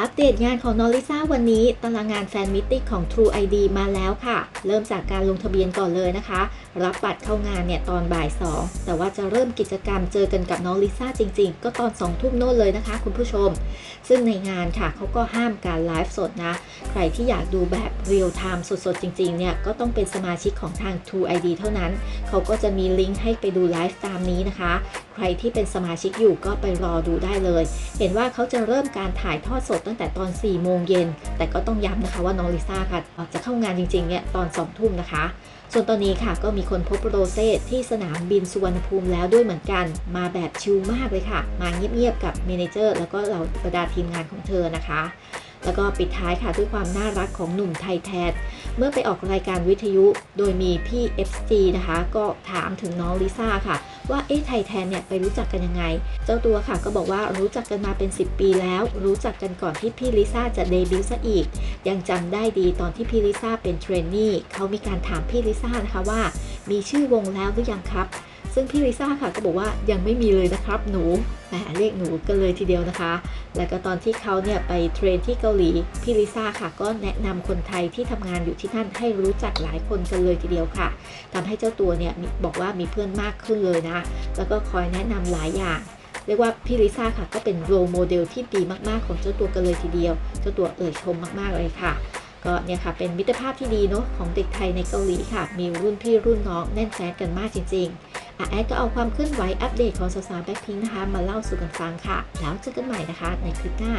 อัปเดตงานของนอริซ่าวันนี้ตารางงานแฟนมิตติ้งของ True ID มาแล้วค่ะ เริ่มจากการลงทะเบียนก่อนเลยนะคะ รับบัตรเข้างานเนี่ยตอนบ่าย 2 แต่ว่าจะเริ่มกิจกรรมเจอกันกับน้องลิซ่าจริงๆ ก็ตอน 2 ทุ่มโน่นเลยนะคะคุณผู้ชม ซึ่งในงานค่ะเขาก็ห้ามการไลฟ์สดนะ ใครที่อยากดูแบบเรียลไทม์สดๆ จริงๆเนี่ยก็ต้องเป็นสมาชิกของทาง True ID เท่านั้น เขาก็จะมีลิงก์ให้ไปดูไลฟ์ตามนี้นะคะ ใครที่เป็นสมาชิกอยู่ก็ไปรอดูได้เลย เห็นว่าเขาจะเริ่มการถ่ายทอดสดตั้งแต่ตอน 4 โมงเย็น แต่ก็ต้องย้ำนะคะว่าน้องลิซ่าค่ะ จะเข้างานจริงๆเนี่ยตอน 2 ทุ่มนะคะ ส่วนตอนนี้ค่ะก็มีคนพบโรเซ่ที่สนามบินสุวรรณภูมิแล้วด้วยเหมือนกัน มาแบบชิลมากเลยค่ะ มาเงียบๆกับเมนเจอร์ แล้วก็เราบรรดาทีมงานของเธอนะคะแล้วก็ปิดท้ายค่ะด้วยความน่ารักของหนุ่มไทยแทนเมื่อไปออกรายการวิทยุโดยมีพี่ FG นะคะ ก็ถามถึงน้องลิซ่าค่ะ ว่าเอ๊ะไทยแทนเนี่ยไปรู้จักกันยังไง เจ้าตัวค่ะก็บอกว่ารู้จักกันมาเป็น 10 ปีแล้ว รู้จักกันก่อนที่พี่ลิซ่าจะเดบิวต์ซะอีก ยังจำได้ดีตอนที่พี่ลิซ่าเป็นเทรนนี่เขามีการถามพี่ลิซ่านะคะว่า มีชื่อวงแล้วหรือยังครับ ซึ่งพี่ลิซ่าค่ะก็บอกว่ายังไม่มีเลยนะครับหนูแหมเรียกหนูกันเลยทีเดียวนะคะ แล้วก็ตอนที่เขาเนี่ยไปเทรนที่เกาหลีพี่ลิซ่าค่ะก็แนะนำคนไทยที่ทำงานอยู่ที่นั่นให้รู้จักหลายคนกันเลยทีเดียวค่ะทำให้เจ้าตัวเนี่ยบอกว่ามีเพื่อนมากขึ้นเลยนะ แล้วก็คอยแนะนำหลายอย่างเรียกว่าพี่ลิซ่าค่ะก็เป็นโรโมเดลที่ดีมากๆของเจ้าตัวกันเลยทีเดียว เจ้าตัวเอ่ยชมมากๆเลยค่ะ ก็เนี่ยค่ะเป็นมิตรภาพที่ดีเนาะของเด็กไทยในเกาหลีค่ะ มีรุ่นพี่รุ่นน้องแน่นแฟนกันมากจริง ๆ อาแอดก็เอาความเคลื่อนไหวอัปเดตของสาวๆแบ็คพิงค์นะคะ มาเล่าสู่กันฟังค่ะ แล้วเจอกันใหม่นะคะในคลิปหน้า